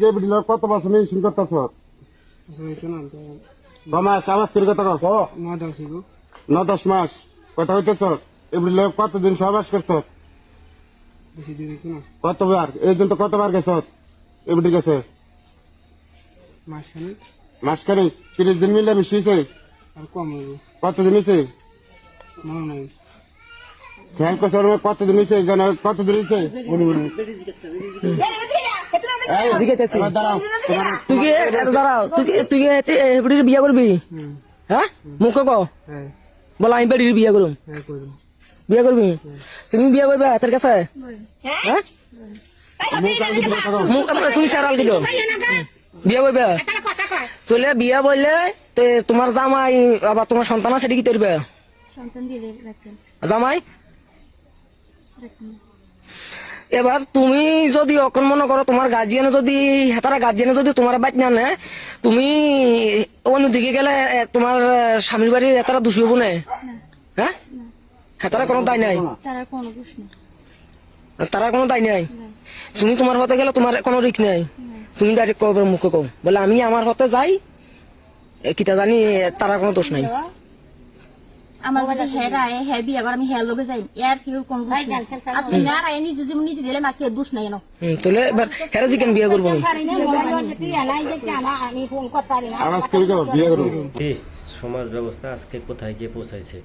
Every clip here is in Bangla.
যে কত বছর মেডিসিন করতেছ? তো মাস আওয়াজ করে কথা কো ন দশ মাস। কথা হইতেছ? এই বিডিল কতদিন সহবাস করছ? কতবার? এই জন্য কতবার গেছ? বিডি গেছে? মাসখানে তিরিশ দিন মিলে মিশি হয়েছে আর কম হইব। কতদিন হয়েছে খেয়াল করছে কতদিন হয়েছে কতদিন হয়েছে তুই কি দাঁড়াও। তুই তুই কি এতে- এ, হেবড়ির বিয়া করবি? হ্যাঁ? মুখে ক। হ্যাঁ। বল আমি বেড়ির বিয়া করুম। হ্যাঁ বিয়া করবি? তুমি বিয়া করবে হাতের কাছে? হ্যাঁ? আমার- তুমি সারাল দিল। বিয়া করবে? চলে বিয়া বললে তে তোমার জামাই আবার তোমার সন্তান আছে কি দিলে জামাই? এবার তুমি যদি অকন মনে করো তোমার গার্জিয়ানে যদি হেতারা গার্জিয়ানে যদি তোমার বাইক না নেয় তুমি অন্যদিকে গেলে তোমার স্বামীর বাড়ির হেতারা দোষী হব না? হ্যাঁ? হেতারা কোনো দায় নাই? তারা কোনো দায় নাই? তুমি তোমার হতে গেলে তোমার কোনো রিস্ক নাই? তুমি ডাইরেক্ট করবে মুখে কও। বলে আমি আমার হতে যাই কিতা জানি তারা কোনো দোষ নাই। আমার কাছে হ্যাঁ রায় হ্যাঁ বিয়ে আমি হ্যাঁ লোকে যাই এর কি কোন তুমি না রায় নিজে যেমন নিজে দিলে মাকে দোষ নাই কেন তাহলে এবার হেরা জিকেন বিয়ে করব সমাজ ব্যবস্থা আজকে কোথায় গিয়ে পৌঁছাইছে?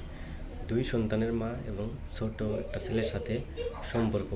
দুই সন্তানের মা এবং ছোট একটা ছেলের সাথে সম্পর্ক।